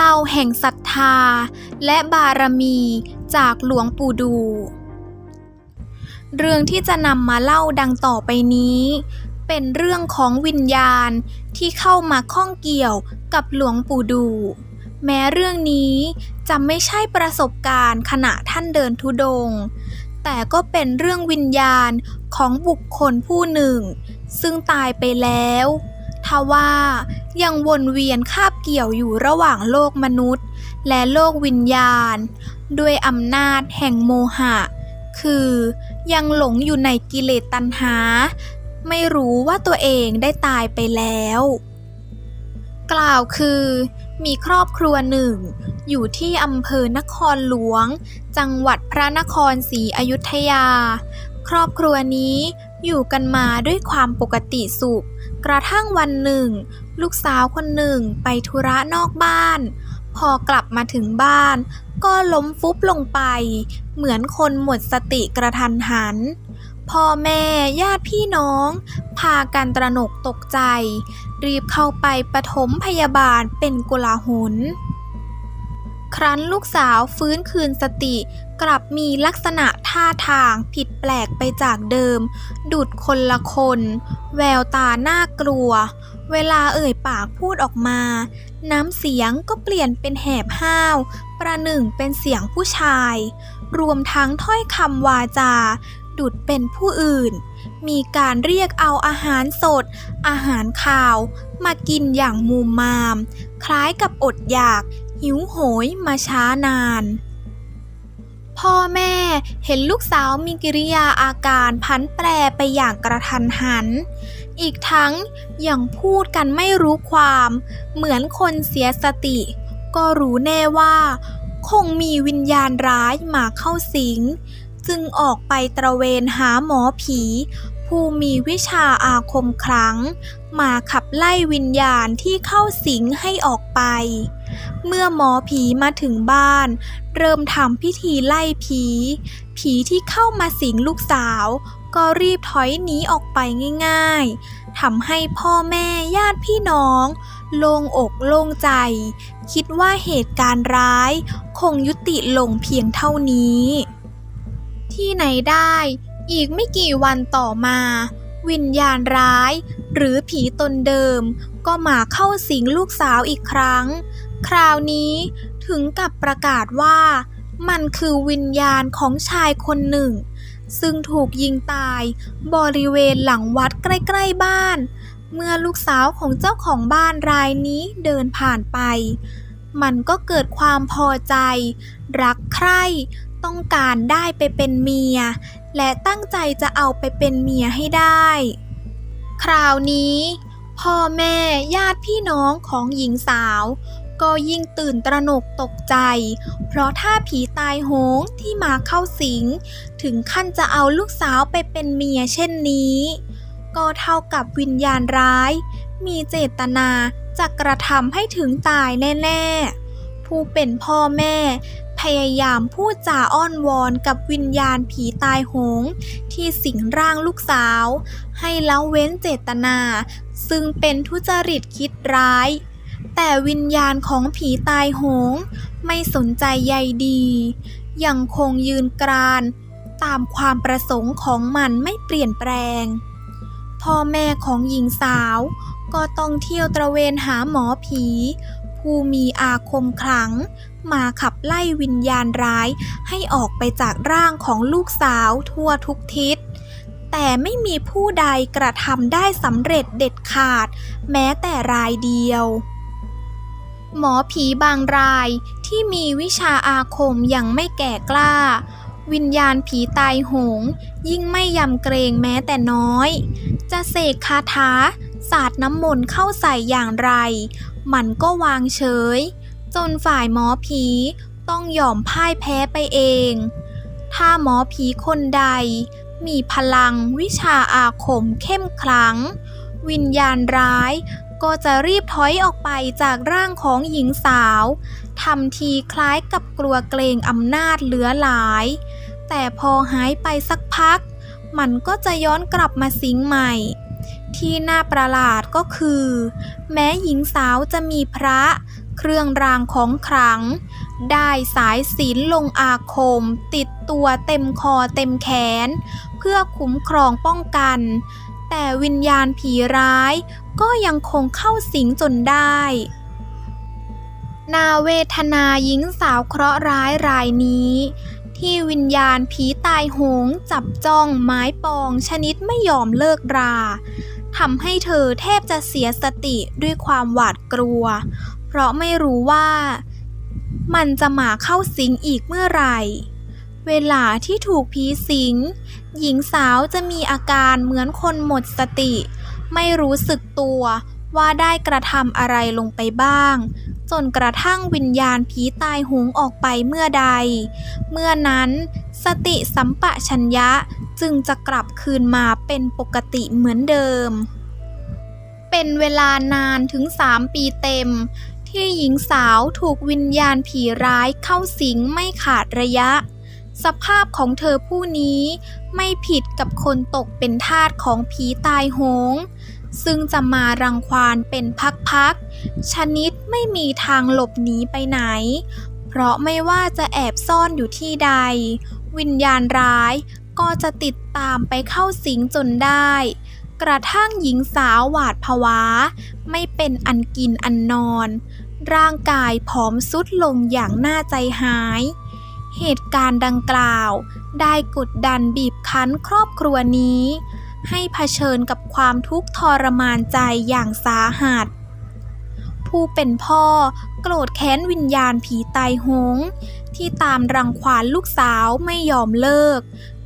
เล่าแห่งศรัทธา และบารมีจากหลวงปู่ดู เรื่องที่จะนำมาเล่าดังต่อไปนี้ เป็นเรื่องของวิญญาณที่เข้ามาข้องเกี่ยวกับหลวงปู่ดู แม้เรื่องนี้จะไม่ใช่ประสบการณ์ขณะท่านเดินทุดง แต่ก็เป็นเรื่องวิญญาณของบุคคลผู้หนึ่ง ซึ่งตายไปแล้ว ทว่ายังวนเวียนคาบเกี่ยวอยู่ระหว่างโลกมนุษย์ และโลกวิญญาณ ด้วยอำนาจแห่งโมหะ คือยังหลงอยู่ในกิเลสตัณหา ไม่รู้ว่าตัวเองได้ตายไปแล้ว กล่าวคือมีครอบครัวหนึ่ง อยู่ที่อำเภอนครหลวง จังหวัดพระนครศรีอยุธยา ครอบครัวนี้อยู่กันมาด้วยความปกติสุข กระทั่งวันหนึ่ง ลูกสาวคนหนึ่งไปธุระนอกบ้าน พอกลับมาถึงบ้าน ก็ล้มฟุบลงไป เหมือนคนหมดสติกระทันหัน พ่อแม่ญาติพี่น้อง พากันตระหนกตกใจ รีบเข้าไปปฐมพยาบาลเป็นกุลาหนครั้นลูกสาวฟื้นคืนสติ กลับมีลักษณะท่าทางผิดแปลกไปจากเดิม ดุดคนละคน แววตาน่ากลัว เวลาเอ่ยปากพูดออกมา น้ำเสียงก็เปลี่ยนเป็นแหบห้าว ประหนึ่งเป็นเสียงผู้ชาย รวมทั้งถ้อยคำวาจา ดุดเป็นผู้อื่น มีการเรียกเอาอาหารสด อาหารคาว มากินอย่างมูมาม คล้ายกับอดอยาก หิวโหยมาช้านาน พ่อแม่เห็นลูกสาวมีกิริยาอาการพันแปรไปอย่างกระทันหัน อีกทั้งยังพูดกันไม่รู้ความ เหมือนคนเสียสติ ก็รู้แน่ว่า คงมีวิญญาณร้ายมาเข้าสิง จึงออกไปตระเวนหาหมอผี ผู้มีวิชาอาคมครั้ง มาขับไล่วิญญาณที่เข้าสิงให้ออกไป เมื่อหมอผีมาถึงบ้าน เริ่มทำพิธีไล่ผี ผีที่เข้ามาสิงลูกสาว ก็รีบถอยหนีออกไปง่ายๆทำให้พ่อแม่ญาติพี่น้อง โล่งอกโล่งใจ คิดว่าเหตุการณ์ร้าย คงยุติลงเพียงเท่านี้ ที่ไหนได้ อีกไม่กี่วันต่อมา วิญญาณร้าย หรือผีตนเดิม ก็มาเข้าสิงลูกสาวอีกครั้ง คราวนี้ถึงกับประกาศว่า มันคือวิญญาณของชายคนหนึ่ง ซึ่งถูกยิงตายบริเวณหลังวัดใกล้ๆบ้าน เมื่อลูกสาวของเจ้าของบ้านรายนี้เดินผ่านไป มันก็เกิดความพอใจ รักใคร่ต้องการได้ไปเป็นเมีย และตั้งใจจะเอาไปเป็นเมียให้ได้ คราวนี้ พ่อแม่ญาติพี่น้องของหญิงสาว ก็ยิ่งตื่นตระหนกตกใจ เพราะถ้าผีตายโหงที่มาเข้าสิง ถึงขั้นจะเอาลูกสาวไปเป็นเมียเช่นนี้ ก็เท่ากับวิญญาณร้าย มีเจตนาจะกระทำให้ถึงตายแน่ ๆ ผู้เป็นพ่อแม่ พยายามพูดจาอ้อนวอนกับวิญญาณผีตายโหง ที่สิงร่างลูกสาว ให้ละเว้นเจตนา ซึ่งเป็นทุจริตคิดร้าย แต่วิญญาณของผีตายโหง ไม่สนใจใยดี ยังคงยืนกราน ตามความประสงค์ของมันไม่เปลี่ยนแปลง พ่อแม่ของหญิงสาว ก็ต้องเที่ยวตระเวนหาหมอผี ผู้มีอาคมขลังมาขับไล่วิญญาณร้ายให้ออกไปจากร่างของลูกสาวทั่วทุกทิศ แต่ไม่มีผู้ใดกระทำได้สำเร็จเด็ดขาด แม้แต่รายเดียวหมอผีบางรายที่มีวิชาอาคมยังไม่แก่กล้า วิญญาณผีตายโหง ยิ่งไม่ยำเกรงแม้แต่น้อย จะเสกคาถาสาดน้ำมนต์เข้าใส่อย่างไร มันก็วางเฉย จนฝ่ายหมอผีต้องยอมพ่ายแพ้ไปเอง ถ้าหมอผีคนใด มีพลังวิชาอาคมเข้มขลัง วิญญาณร้ายก็จะรีบถอยออกไปจากร่างของหญิงสาวทำทีคล้ายกับกลัวเกรงอำนาจเหลือหลาย แต่พอหายไปสักพัก มันก็จะย้อนกลับมาสิงใหม่ ที่น่าประหลาดก็คือ แม้หญิงสาวจะมีพระ เครื่องรางของขลัง ได้สายศีลลงอาคม ติดตัวเต็มคอเต็มแขน เพื่อคุ้มครองป้องกัน แต่วิญญาณผีร้ายก็ยังคงเข้าสิงจนได้นาเวทนาหญิงสาวเคราะห์ร้ายรายนี้ ที่วิญญาณผีตายโหงจับจ้องไม้ปองชนิดไม่ยอมเลิกรา ทำให้เธอแทบจะเสียสติด้วยความหวาดกลัว เพราะไม่รู้ว่า มันจะมาเข้าสิงอีกเมื่อไหร่ เวลาที่ถูกผีสิง หญิงสาวจะมีอาการเหมือนคนหมดสติ ไม่รู้สึกตัวว่าได้กระทำอะไรลงไปบ้าง จนกระทั่งวิญญาณผีตายโหงออกไปเมื่อใด เมื่อนั้นสติสัมปะชัญญะจึงจะกลับคืนมาเป็นปกติเหมือนเดิม เป็นเวลานานถึงสามปีเต็ม ที่หญิงสาวถูกวิญญาณผีร้ายเข้าสิงไม่ขาดระยะ สภาพของเธอผู้นี้ไม่ผิดกับคนตกเป็นทาสของผีตายโหงซึ่งจะมารังควานเป็นพักๆ ชนิด ไม่มีทางหลบหนีไปไหน เพราะไม่ว่าจะแอบซ่อนอยู่ที่ใด วิญญาณร้ายก็จะติดตามไปเข้าสิงจนได้ กระทั่งหญิงสาวหวาดผวา ไม่เป็นอันกินอันนอน ร่างกายผอมสุดลงอย่างน่าใจหาย เหตุการณ์ดังกล่าว ได้กดดันบีบคั้นครอบครัวนี้ ให้เผชิญกับความทุกข์ทรมานใจอย่างสาหัส ผู้เป็นพ่อ โกรธแค้นวิญญาณผีตายโหง ที่ตามรังควานลูกสาวไม่ยอมเลิก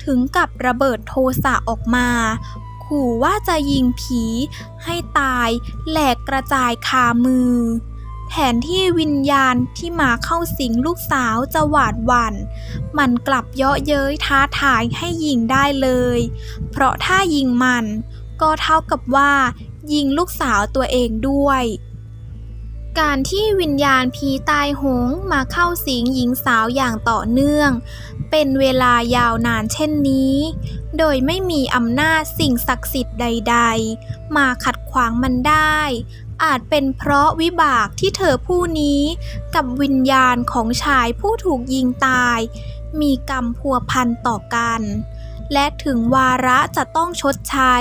ถึงกับระเบิดโทสะออกมา ขู่ว่าจะยิงผีให้ตายแหลกกระจายคามือแทนที่วิญญาณที่มาเข้าสิงลูกสาวจะหวาดหวัน่น มันกลับเยาะเย้ยท้าทายให้ยิงได้เลย เพราะถ้ายิงมันก็เท่ากับว่ายิงลูกสาวตัวเองด้วย การที่วิญญาณผีตายโหงมาเข้าสิงหญิงสาวอย่างต่อเนื่อง เป็นเวลายาวนานเช่นนี้ โดยไม่มีอำนาจสิ่งศักดิ์สิทธิ์ใด ๆ มาขัดขวางมันได้ อาจเป็นเพราะวิบากที่เธอผู้นี้กับวิญญาณของชายผู้ถูกยิงตาย มีกรรมพัวพันต่อกัน และถึงวาระจะต้องชดใช้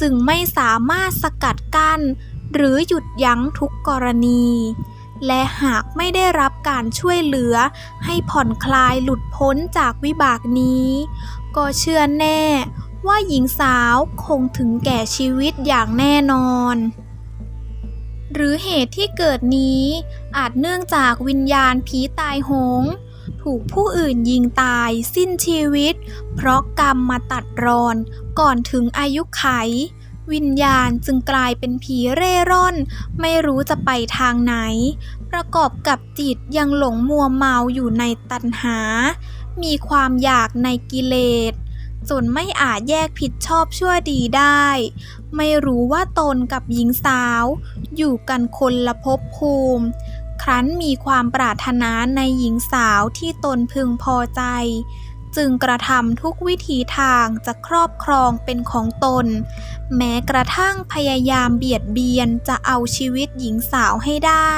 จึงไม่สามารถสกัดกั้น หรือหยุดยั้งทุกกรณี และหากไม่ได้รับการช่วยเหลือให้ผ่อนคลายหลุดพ้นจากวิบากนี้ ก็เชื่อแน่ว่าหญิงสาวคงถึงแก่ชีวิตอย่างแน่นอน หรือเหตุที่เกิดนี้อาจเนื่องจากวิญญาณผีตายโหง ถูกผู้อื่นยิงตายสิ้นชีวิต เพราะกรรมมาตัดรอนก่อนถึงอายุไข วิญญาณจึงกลายเป็นผีเร่ร่อน ไม่รู้จะไปทางไหน ประกอบกับจิตยังหลงมัวเมาอยู่ในตัณหา มีความอยากในกิเลสจนไม่อาจแยกผิดชอบชั่วดีได้ ไม่รู้ว่าตนกับหญิงสาว อยู่กันคนละภพภูมิ ครั้นมีความปรารถนาในหญิงสาวที่ตนพึงพอใจ จึงกระทำทุกวิถีทางจะครอบครองเป็นของตน แม้กระทั่งพยายามเบียดเบียนจะเอาชีวิตหญิงสาวให้ได้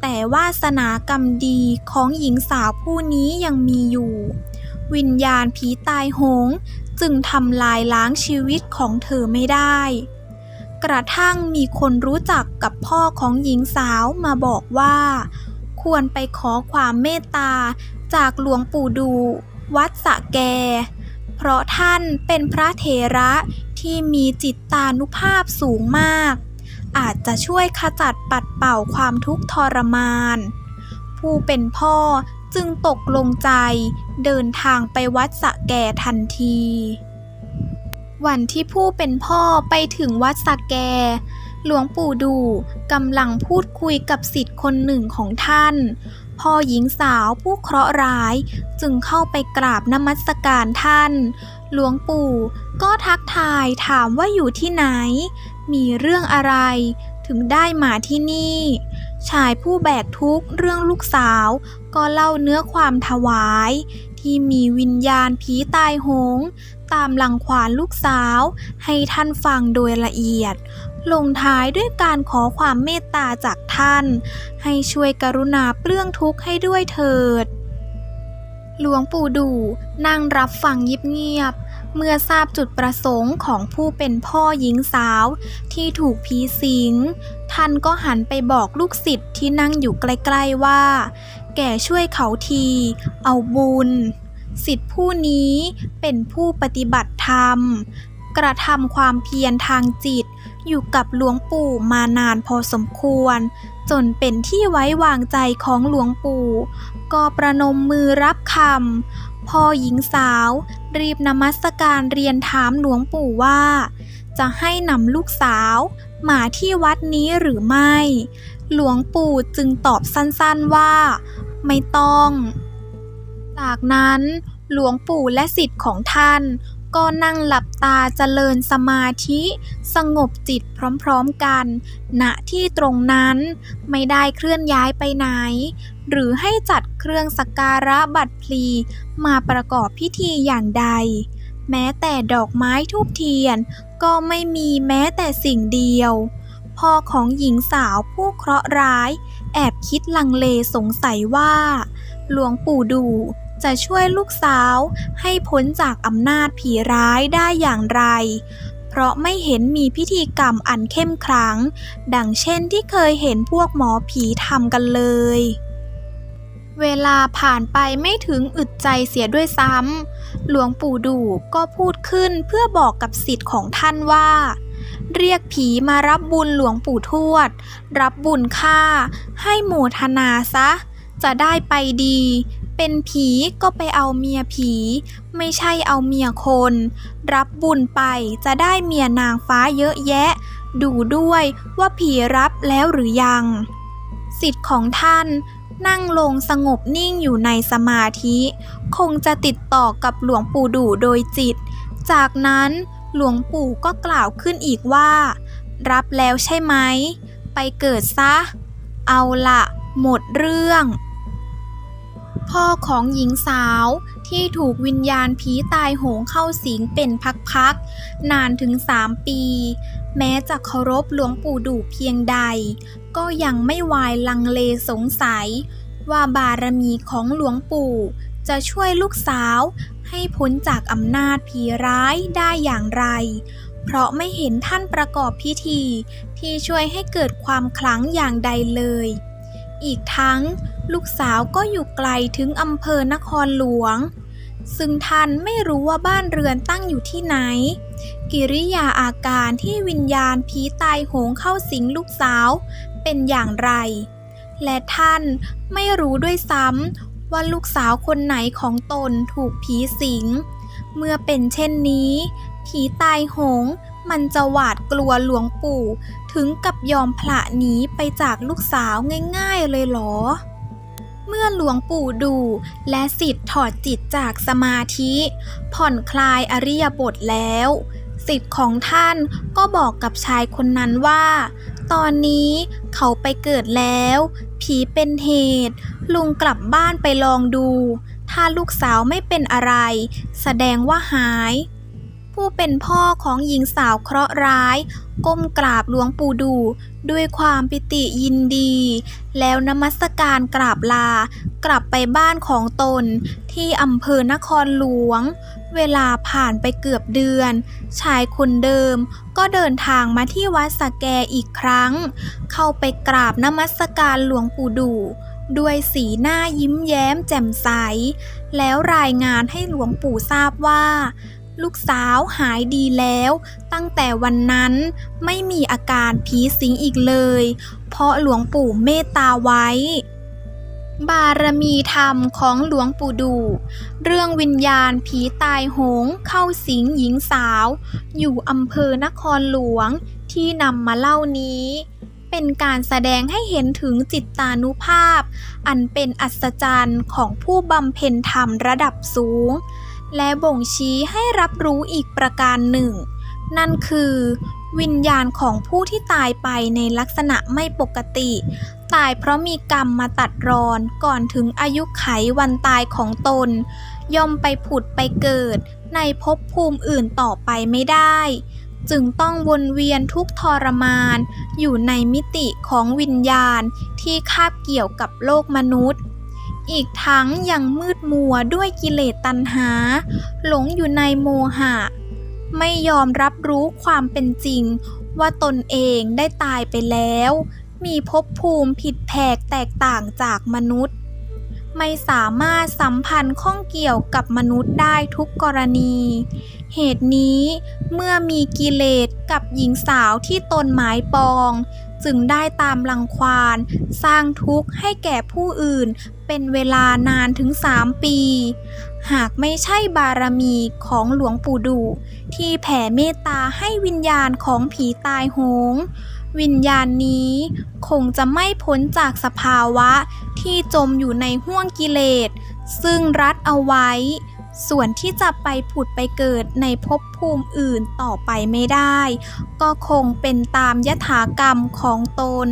แต่วาสนากรรมดีของหญิงสาวผู้นี้ยังมีอยู่ วิญญาณผีตายโหงจึงทำลายล้างชีวิตของเธอไม่ได้ กระทั่งมีคนรู้จักกับพ่อของหญิงสาวมาบอกว่า ควรไปขอความเมตตาจากหลวงปู่ดู วัดสะแก เพราะท่านเป็นพระเถระที่มีจิตตานุภาพสูงมาก อาจจะช่วยขจัดปัดเป่าความทุกข์ทรมาน ผู้เป็นพ่อจึงตกลงใจเดินทางไปวัดสะแก่ทันที วันที่ผู้เป็นพ่อไปถึงวัดสะแก หลวงปู่ดูกำลังพูดคุยกับสิทธิ์คนหนึ่งของท่านพ่อหญิงสาวผู้เคราะห์ร้ายจึงเข้าไปกราบนมัสการท่าน หลวงปู่ก็ทักทายถามว่าอยู่ที่ไหน มีเรื่องอะไร ถึงได้มาที่นี่ ชายผู้แบกทุกข์เรื่องลูกสาว ก็เล่าเนื้อความถวาย ที่มีวิญญาณผีตายโหงตามหลังควานลูกสาวให้ท่านฟังโดยละเอียด ลงท้ายด้วยการขอความเมตตาจากท่าน ให้ช่วยกรุณาเปลื้องทุกข์ให้ด้วยเถิด หลวงปู่ดูนั่งรับฟังยิบเงียบ เมื่อทราบจุดประสงค์ของผู้เป็นพ่อหญิงสาวที่ถูกผีสิง ท่านก็หันไปบอกลูกศิษย์ที่นั่งอยู่ใกล้ๆว่า แก่ช่วยเขาที เอาบุญศิษย์ผู้นี้เป็นผู้ปฏิบัติธรรม กระทำความเพียรทางจิต อยู่กับหลวงปู่มานานพอสมควร จนเป็นที่ไว้วางใจของหลวงปู่ ก็ประนมมือรับคำพ่อหญิงสาว รีบนมัสการเรียนถามหลวงปู่ว่า จะให้นำลูกสาวมาที่วัดนี้หรือไม่ หลวงปู่จึงตอบสั้นๆว่า ไม่ต้อง จากนั้นหลวงปู่และสิทธิ์ของท่าน ก็นั่งหลับตาเจริญสมาธิ สงบจิตพร้อมๆกัน ณที่ตรงนั้นไม่ได้เคลื่อนย้ายไปไหน หรือให้จัดเครื่องสักการะบัตรพลีมาประกอบพิธีอย่างใด แม้แต่ดอกไม้ทูบเทียน ก็ไม่มีแม้แต่สิ่งเดียว พ่อของหญิงสาวผู้เคราะห์ร้าย แอบคิดลังเลสงสัยว่า หลวงปู่ดู จะช่วยลูกสาวให้พ้นจากอำนาจผีร้ายได้อย่างไร เพราะไม่เห็นมีพิธีกรรมอันเข้มขลัง ดังเช่นที่เคยเห็นพวกหมอผีทำกันเลย เวลาผ่านไปไม่ถึงอึดใจเสียด้วยซ้ำหลวงปู่ดูก็พูดขึ้นเพื่อบอกกับสิทธิ์ของท่านว่าเรียกผีมารับบุญหลวงปู่ทวด รับบุญค่า ให้โมทนาซะ จะได้ไปดี เป็นผีก็ไปเอาเมียผี ไม่ใช่เอาเมียคน รับบุญไปจะได้เมียนางฟ้าเยอะแยะ ดูด้วยว่าผีรับแล้วหรือยัง สิทธิ์ของท่านนั่งลงสงบนิ่งอยู่ในสมาธิ คงจะติดต่อกับหลวงปู่ดูโดยจิต จากนั้นหลวงปู่ก็กล่าวขึ้นอีกว่า รับแล้วใช่ไหม ไปเกิดซะ เอาละหมดเรื่อง พ่อของหญิงสาวที่ถูกวิญญาณผีตายโหงเข้าสิงเป็นพักๆ นานถึงสามปี แม้จะเคารพหลวงปู่ดูเพียงใด ก็ยังไม่วายลังเลสงสัย ว่าบารมีของหลวงปู่ จะช่วยลูกสาวให้พ้นจากอำนาจผีร้ายได้อย่างไร เพราะไม่เห็นท่านประกอบพิธีที่ช่วยให้เกิดความขลังอย่างใดเลย อีกทั้ง ลูกสาวก็อยู่ไกลถึงอำเภอนครหลวง ซึ่งท่านไม่รู้ว่าบ้านเรือนตั้งอยู่ที่ไหน กิริยาอาการที่วิญญาณผีตายโหงเข้าสิงลูกสาวเป็นอย่างไร และท่านไม่รู้ด้วยซ้ำว่าลูกสาวคนไหนของตนถูกผีสิง เมื่อเป็นเช่นนี้ ผีตายโหงมันจะหวาดกลัวหลวงปู่ ถึงกับยอมผละหนีไปจากลูกสาวง่ายๆเลยเหรอ เมื่อหลวงปู่ดู และสิทธิ์ถอดจิตจากสมาธิ ผ่อนคลายอริยบทแล้วสิทธิ์ของท่านก็บอกกับชายคนนั้นว่า ตอนนี้เขาไปเกิดแล้ว ผีเป็นเหตุ ลุงกลับบ้านไปลองดู ถ้าลูกสาวไม่เป็นอะไร แสดงว่าหาย ผู้เป็นพ่อของหญิงสาวเคราะห์ร้าย ก้มกราบหลวงปู่ดู ด้วยความปิติยินดี แล้วนมัสการกราบลา กลับไปบ้านของตน ที่อำเภอนครหลวง เวลาผ่านไปเกือบเดือน ชายคนเดิมก็เดินทางมาที่วัดสะแกอีกครั้ง เข้าไปกราบนมัสการหลวงปู่ดูด้วยสีหน้ายิ้มแย้มแจ่มใส แล้วรายงานให้หลวงปู่ทราบว่า ลูกสาวหายดีแล้ว ตั้งแต่วันนั้นไม่มีอาการผีสิงอีกเลย เพราะหลวงปู่เมตตาไว้ บารมีธรรมของหลวงปู่ดู เรื่องวิญญาณผีตายโหงเข้าสิงหญิงสาว อยู่อำเภอนครหลวงที่นำมาเล่านี้เป็นการแสดงให้เห็นถึงจิตตานุภาพ อันเป็นอัศจรรย์ของผู้บำเพ็ญธรรมระดับสูง และบ่งชี้ให้รับรู้อีกประการหนึ่ง นั่นคือ วิญญาณของผู้ที่ตายไปในลักษณะไม่ปกติ ตายเพราะมีกรรมมาตัดรอนก่อนถึงอายุไขวันตายของตน ย่อมไปผุดไปเกิด ในภพภูมิอื่นต่อไปไม่ได้ จึงต้องวนเวียนทุกทรมาน อยู่ในมิติของวิญญาณที่คาบเกี่ยวกับโลกมนุษย์ อีกทั้งยังมืดมัวด้วยกิเลสตัณหา หลงอยู่ในโมหะ ไม่ยอมรับรู้ความเป็นจริง ว่าตนเองได้ตายไปแล้ว มีภพภูมิผิดแผกแตกต่างจากมนุษย์ ไม่สามารถสัมพันธ์ข้องเกี่ยวกับมนุษย์ได้ทุกกรณี เหตุนี้เมื่อมีกิเลสกับหญิงสาวที่ตนหมายปอง จึงได้ตามรังควานสร้างทุกข์ให้แก่ผู้อื่น เป็นเวลานานถึงสามปี หากไม่ใช่บารมีของหลวงปู่ดูที่แผ่เมตตาให้วิญญาณของผีตายโหง วิญญาณนี้คงจะไม่พ้นจากสภาวะที่จมอยู่ในห้วงกิเลส ซึ่งรัดเอาไว้ ส่วนที่จะไปผุดไปเกิดในภพภูมิอื่นต่อไปไม่ได้ ก็คงเป็นตามยถากรรมของตน